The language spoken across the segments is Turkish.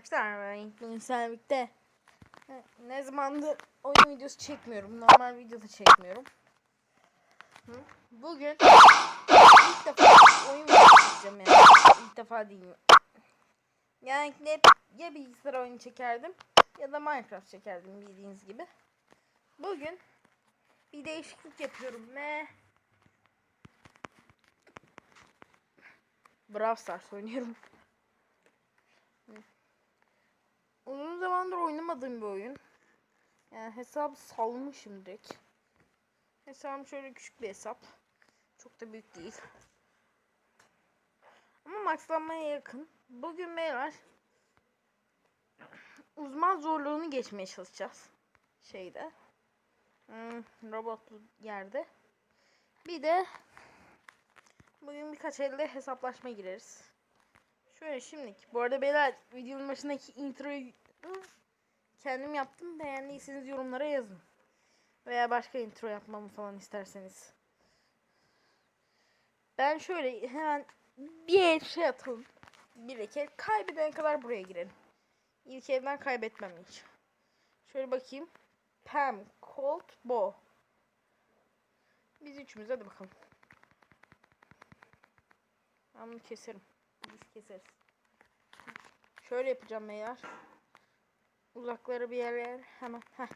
Arkadaşlar sizlerle birlikte e, ne zamandır oyun videosu çekmiyorum. Normal videoda çekmiyorum. Hı? Bugün ilk defa oyun videosu çekeceğim yani. İlk defa değil mi? Genellikle hep ya bilgisayar oyunu çekerdim ya da Minecraft çekerdim bildiğiniz gibi. Bugün bir değişiklik yapıyorum ve Brawl Stars oynuyorum. Uzun zamandır oynamadığım bir oyun. Yani hesabı salmışım direkt. Hesabım şöyle küçük bir hesap. Çok da büyük değil. Ama maxlanmaya yakın. Bugün beyler uzman zorluğunu geçmeye çalışacağız. Şeyde. Hmm, robotlu yerde. Bir de bugün birkaç elde hesaplaşma gireriz. Şöyle şimdilik. Bu arada beyler videonun başındaki introyu kendim yaptım. Beğendiyseniz yorumlara yazın. Veya başka intro yapmamı falan isterseniz. Ben şöyle hemen bir el şey atalım. Bir iki el kaybedene kadar buraya girelim. İlk elden kaybetmem hiç. Şöyle bakayım. Pam, Colt, Bo. Biz üçümüz hadi bakalım. Ben bunu keserim. Biz keseriz. Şöyle yapacağım beyler. Uzaklara bir yere hemen. Heh.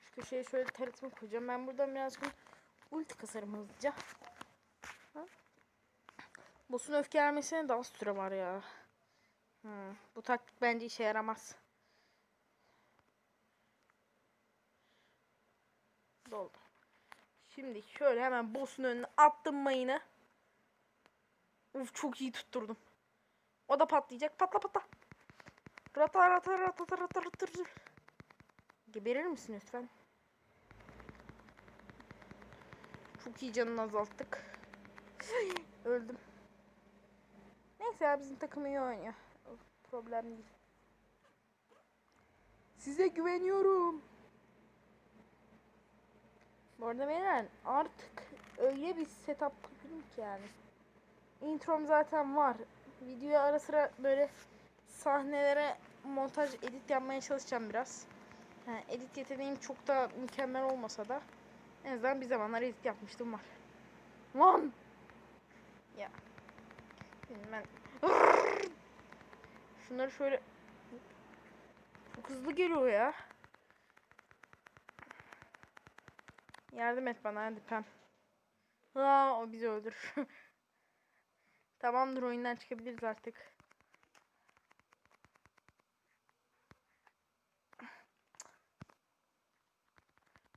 Şu köşeye şöyle taretimi koyacağım. Ben buradan birazcık ulti kasarım hızlıca. Boss'un öfkelenmesine daha az süre var ya. Hmm. Bu taktik bence işe yaramaz. Doldu. Şimdi şöyle hemen boss'un önüne attım mayını. Uf çok iyi tutturdum. O da patlayacak. Patla patla. Rata rata rata rata rata rata. Geberir misin lütfen? Çok iyi canını azalttık. Öldüm. Neyse ya bizim takım iyi oynuyor. Problem değil. Size güveniyorum. Bu arada beyler artık öyle bir setup kurdum ki yani. Introm zaten var. Videoya ara sıra böyle sahnelere montaj edit yapmaya çalışacağım biraz. Yani edit yeteneğim çok da mükemmel olmasa da en azından bir zamanlar edit yapmıştım var. Lan! Ya. Ben Şunları şöyle çok hızlı geliyor ya. Yardım et bana hadi Pem. Aa, o bizi öldürür. Tamamdır oyundan çıkabiliriz artık.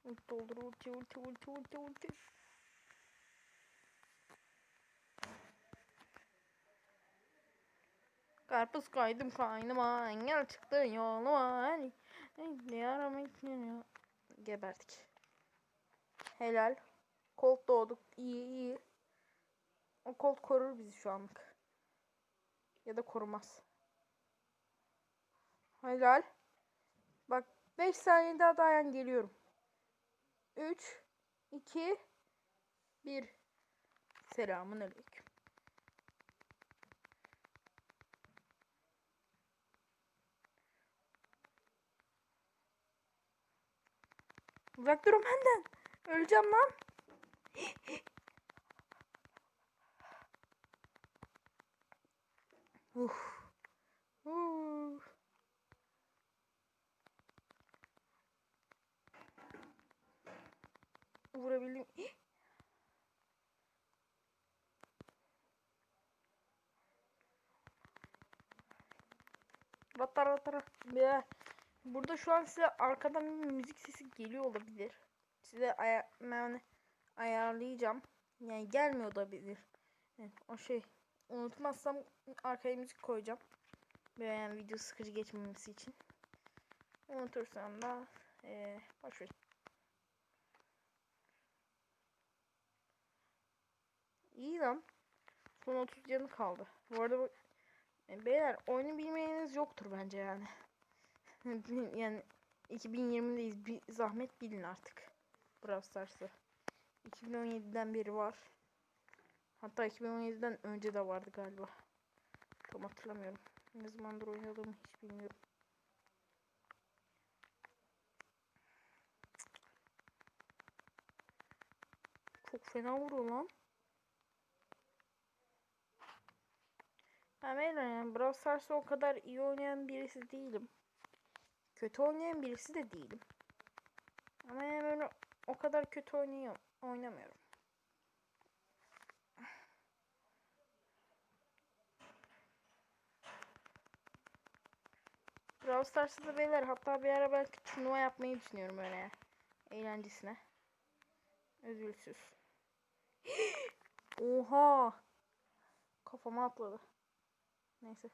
Ulti doldur ulti ulti ulti ulti ulti. Karpuz kaydım kaynıma engel çıktı yoluma ne aramak ya geberdik. Helal. Colt doğduk iyi iyi. O Colt korur bizi şu anlık. Ya da korumaz. Helal. Bak 5 saniye daha dayan geliyorum. 3 2 1 Selamun aleyküm. Uzak durun benden. Öleceğim lan. Uf. Uf. Vurabildim. Rata rata. Ya, Burada şu an size arkadan bir müzik sesi geliyor olabilir. Size aya ben ayarlayacağım. Yani gelmiyor olabilir. Evet, o şey unutmazsam arkaya müzik koyacağım. Böyle yani video sıkıcı geçmemesi için. Unutursam da ee, boş ver. İyi lan. Son 30 canı kaldı. Bu arada bu, e, beyler oyunu bilmeyeniniz yoktur bence yani. yani 2020'deyiz. Bir zahmet bilin artık. Brawl Stars'ı. 2017'den beri var. Hatta 2017'den önce de vardı galiba. Tam hatırlamıyorum. Ne zamandır oynadığımı hiç bilmiyorum. Çok fena vuruyor lan. Ben öyle yani Brawl Stars'ı o kadar iyi oynayan birisi değilim. Kötü oynayan birisi de değilim. Ama yani böyle o kadar kötü oynuyor, oynamıyorum. Brawl Stars'ta da beyler hatta bir ara belki turnuva yapmayı düşünüyorum öyle eğlencesine. Üzülsüz. Oha! Kafama atladı. Neyse.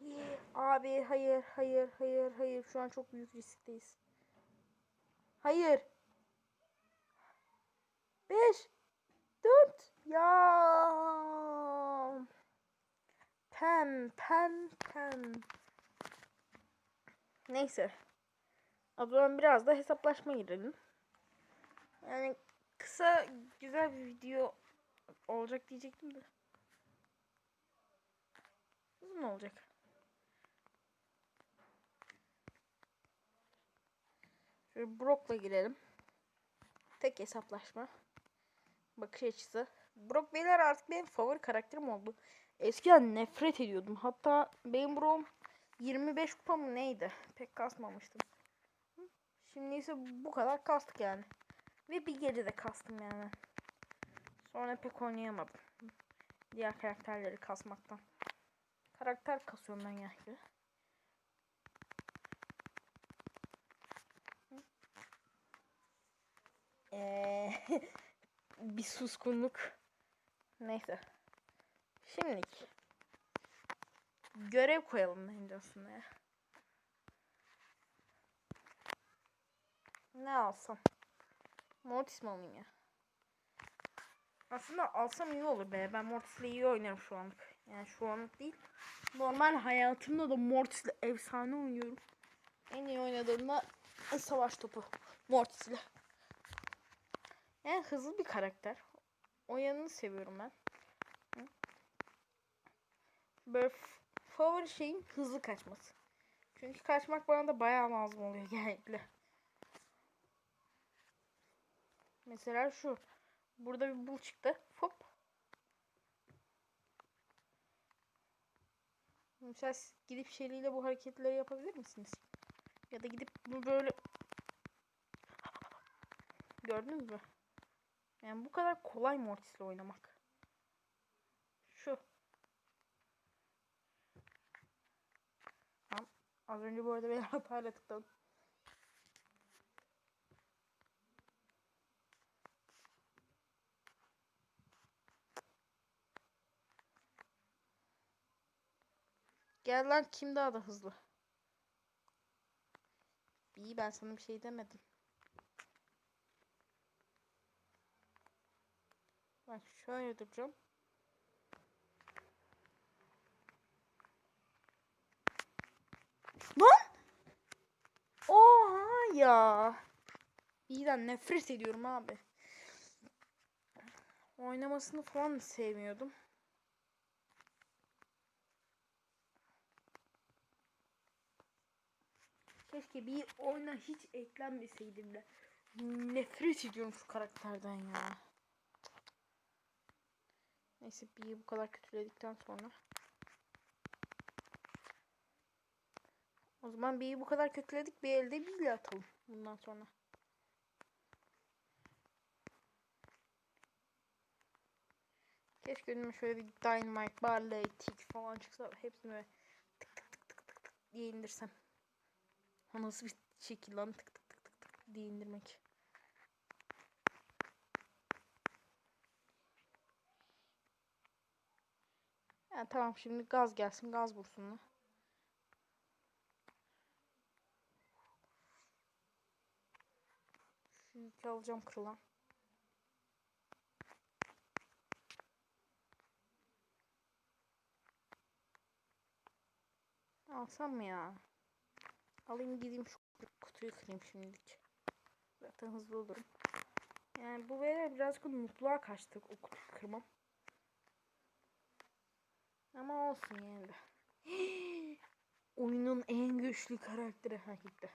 Abi hayır hayır hayır hayır şu an çok büyük riskteyiz. Hayır. 5 4 ya. Pem pem pem. Neyse. Zaman biraz da hesaplaşma girelim. Yani kısa güzel bir video olacak diyecektim de. Uzun olacak. Şöyle Brock'la girelim. Tek hesaplaşma. Bakış açısı. Brock beyler artık benim favori karakterim oldu. Eskiden nefret ediyordum. Hatta benim Brock'um 25 kupa mı neydi? Pek kasmamıştım. Şimdi ise bu kadar kastık yani. Ve bir gecede kastım yani. Sonra pek oynayamadım. Diğer karakterleri kasmaktan. Karakter kasıyorum ben yani. Ee, bir suskunluk. Neyse. Şimdilik görev koyalım bence aslında. Ne alsam? Mortis mi alayım ya? Aslında alsam iyi olur be. Ben Mortis'le iyi oynarım şu anlık. Yani şu anlık değil. Normal hayatımda da Mortis'le efsane oynuyorum. En iyi oynadığımda savaş topu. Mortis'le. Yani hızlı bir karakter. O yanını seviyorum ben. Böyle favori şeyim hızlı kaçması. Çünkü kaçmak bana da bayağı lazım oluyor genellikle. Mesela şu. Burada bir bul çıktı. Hop. Mesela siz gidip Shelly bu hareketleri yapabilir misiniz? Ya da gidip bunu böyle Gördünüz mü? Yani bu kadar kolay Mortis'le oynamak. Şu. Tamam. Az önce bu arada beni hatayla tıkladım. Gel lan kim daha da hızlı? İyi ben sana bir şey demedim. Bak şöyle duracağım. Lan! Oha ya. İyiden nefret ediyorum abi. Oynamasını falan sevmiyordum. Keşke bir oyuna hiç eklenmeseydim de. Nefret ediyorum şu karakterden ya. Neyse bir bu kadar kötüledikten sonra. O zaman bir bu kadar kötüledik bir elde bir atalım bundan sonra. Keşke önüme şöyle bir Dynamite, Barley, Tick falan çıksa hepsini böyle tık tık tık tık tık tık diye indirsem. O nasıl bir şekil lan tık tık tık tık tık diye indirmek. Ha, tamam şimdi gaz gelsin gaz vursun. Yükü alacağım kırılan. Alsam mı ya? Alayım gideyim şu kutuyu kırayım şimdilik. Zaten hızlı olurum. Yani bu böyle birazcık mutluğa kaçtık o kutuyu kırmam. Ama olsun de. Oyunun en güçlü karakteri ha gitti.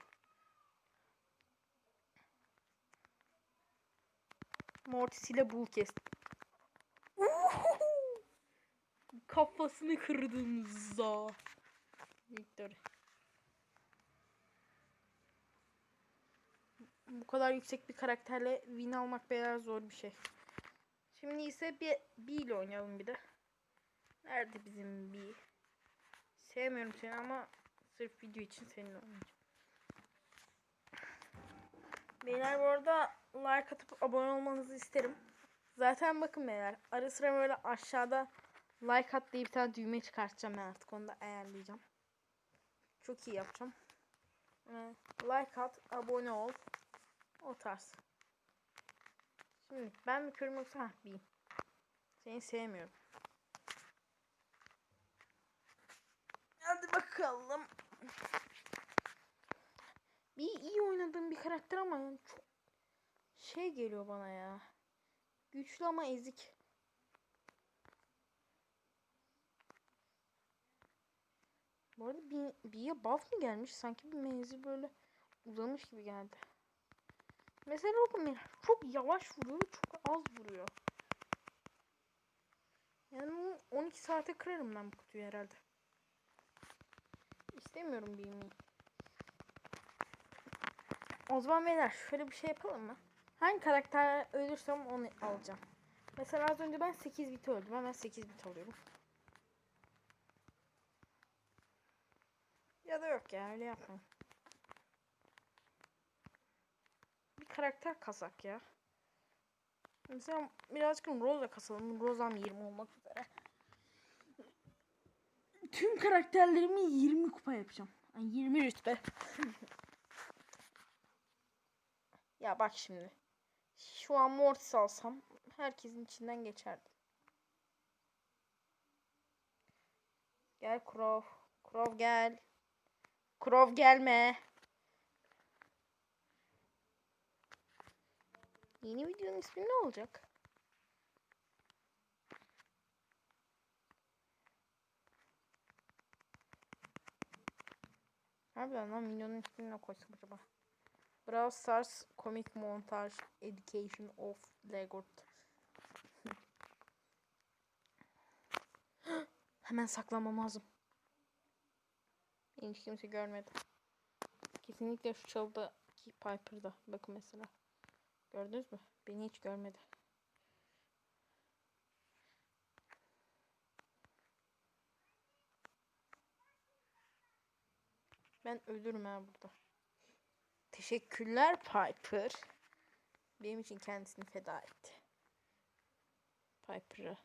Mortis ile bul kes. Kafasını kırdınız. Victor. Bu kadar yüksek bir karakterle win almak beyler zor bir şey. Şimdi ise bir B ile oynayalım bir de. Nerede bizim B? Sevmiyorum seni ama sırf video için seninle oynayacağım. Beyler bu arada like atıp abone olmanızı isterim. Zaten bakın beyler ara sıra böyle aşağıda like at diye bir tane düğme çıkartacağım ben artık onu da ayarlayacağım. Çok iyi yapacağım. Ee, like at, abone ol. O tarz. Şimdi ben mi körüm yoksa ha bir. Seni sevmiyorum. Hadi bakalım. Bir iyi oynadığım bir karakter ama çok şey geliyor bana ya. Güçlü ama ezik. Bu arada bir, bir buff mı gelmiş? Sanki bir menzil böyle uzamış gibi geldi. Mesela bakın çok yavaş vuruyor çok az vuruyor. Yani 12 saate kırarım ben bu kutuyu herhalde. İstemiyorum bilmeyi. O zaman beyler şöyle bir şey yapalım mı? Hangi karakter ölürsem onu alacağım. Mesela az önce ben 8 bit öldüm. Hemen 8 bit alıyorum. Ya da yok ya öyle yapmayın. Bir karakter kasak ya. Mesela birazcık Rosa kasalım. Rosa'm 20 olmak üzere. Tüm karakterlerimi 20 kupa yapacağım. Yani 20 rütbe. ya bak şimdi. Şu an Mortis alsam herkesin içinden geçerdi. Gel Crow. Crow gel. Crow gelme. Yeni videonun ismi ne olacak? Harbiden lan videonun ismini ne koysam acaba? Brawl Stars Comic Montage Education of Legord. Hemen saklanmam lazım. Hiç kimse görmedi. Kesinlikle şu çalıdaki Piper'da. Bakın mesela. Gördünüz mü? Beni hiç görmedi. Ben ölürüm ha burada. Teşekkürler Piper. Benim için kendisini feda etti. Piper'ı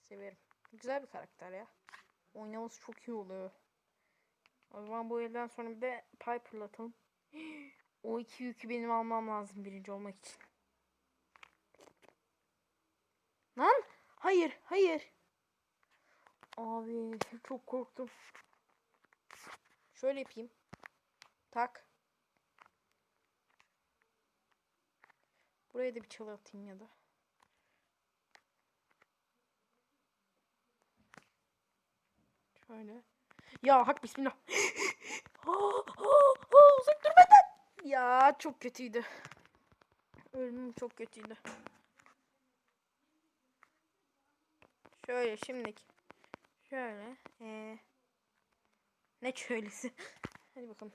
severim. Güzel bir karakter ya. Oynaması çok iyi oluyor. O zaman bu elden sonra bir de Piper'la atalım. O iki yükü benim almam lazım birinci olmak için. Lan! Hayır, hayır. Abi çok korktum. Şöyle yapayım. Tak. Buraya da bir çalı atayım ya da. Şöyle. Ya hak bismillah. Aa, aa, aa, uzak dur benden. Ya çok kötüydü. Ölümüm çok kötüydü. Şöyle şimdiki. Şöyle. Ee, ne şöylesi. Hadi bakalım.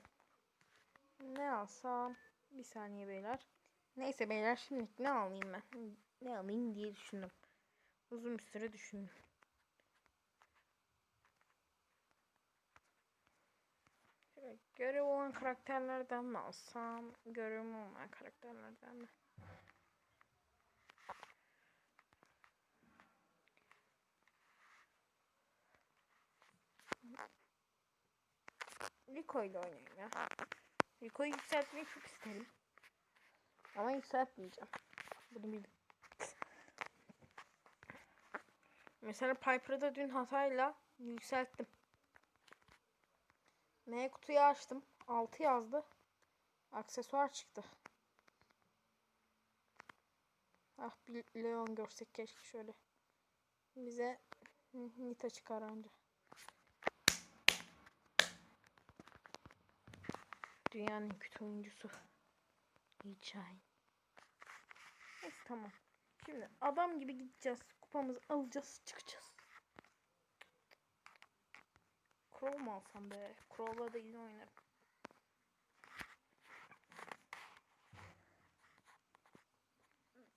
Ne alsam? Bir saniye beyler. Neyse beyler şimdi ne alayım ben? Ne alayım diye düşündüm. Uzun bir süre düşündüm. Şöyle görev olan karakterlerden mi alsam? Görev olmayan karakterlerden mi? Rico ile oynayayım ya. Rico'yu yükseltmeyi çok isterim. Ama yükseltmeyeceğim. Bunu bildim. Mesela Piper'ı da dün hatayla yükselttim. M kutuyu açtım. 6 yazdı. Aksesuar çıktı. Ah bir Leon görsek keşke şöyle. Bize Nita çıkar önce. Dünyanın kötü oyuncusu. Hiçay. Neyse Tamam. Şimdi adam gibi gideceğiz. Kupamızı alacağız. Çıkacağız. Crow mu alsam be? Crow'la da iyi oynarım.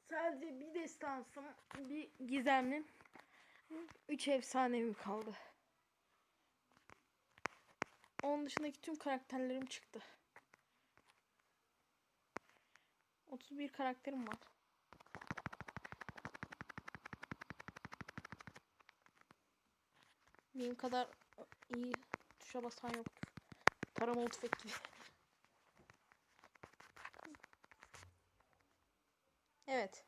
Sadece bir destansım, bir gizemlim, üç efsanevim kaldı. Onun dışındaki tüm karakterlerim çıktı. 31 karakterim var. Benim kadar iyi tuşa basan yoktur. Taramalı tüfek gibi. Evet.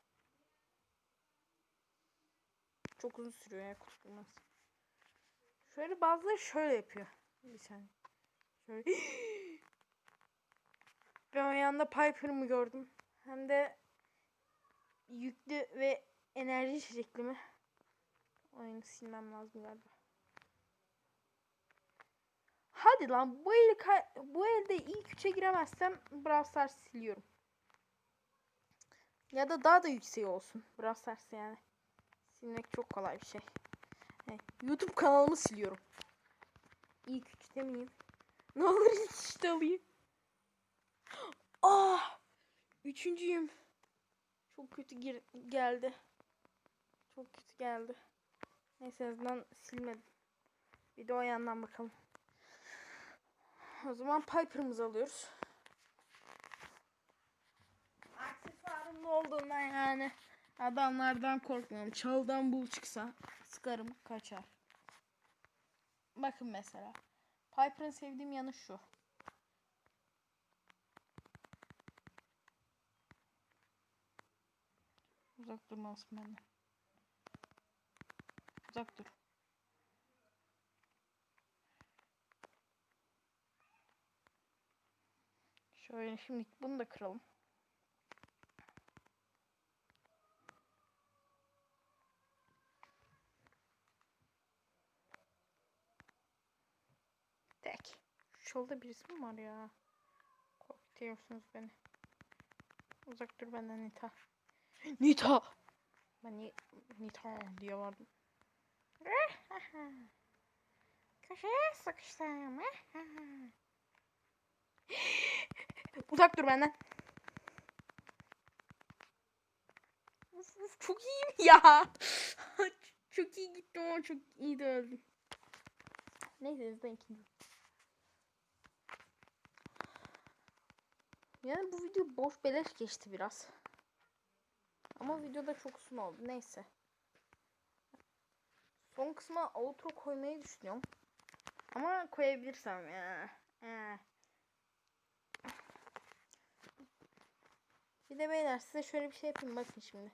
Çok uzun sürüyor ya kurtulması. Şöyle bazıları şöyle yapıyor. Bir saniye. Şöyle. Ben o yanda Piper'ımı gördüm. Hem de yüklü ve enerji içecekli mi? Oyunu silmem lazım galiba. Hadi lan bu eli bu elde ilk üçe giremezsem Brawl Stars siliyorum. Ya da daha da yükseği olsun. Brawl Stars yani. Silmek çok kolay bir şey. Evet, YouTube kanalımı siliyorum. İlk üçte miyim? Ne olur ilk üçte alayım. Ah! Üçüncüyüm. Çok kötü gir geldi. Çok kötü geldi. Neyse azından silmedim. Bir de o yandan bakalım. O zaman Piper'ımızı alıyoruz. Aksesuarım ne olduğundan yani adamlardan korkmuyorum. Çaldan bul çıksa sıkarım kaçar. Bakın mesela. Piper'ın sevdiğim yanı şu. Uzak durmalısın benden. Uzak dur. Şöyle şimdi bunu da kıralım. Tek. Şu yolda birisi mi var ya? Korkutuyorsunuz beni. Uzak dur benden Nita. Nita! Ben ni Nita diye vardım. Köşeye sıkıştım. Uzak dur benden. Çok iyiyim ya. çok iyi gitti ama çok iyi de öldüm. Neyse izleyin ikinci. Yani bu video boş beleş geçti biraz. Ama videoda çok uzun oldu. Neyse. Son kısma outro koymayı düşünüyorum. Ama koyabilirsem ya. Ee. Bir de beyler size şöyle bir şey yapayım bakın şimdi.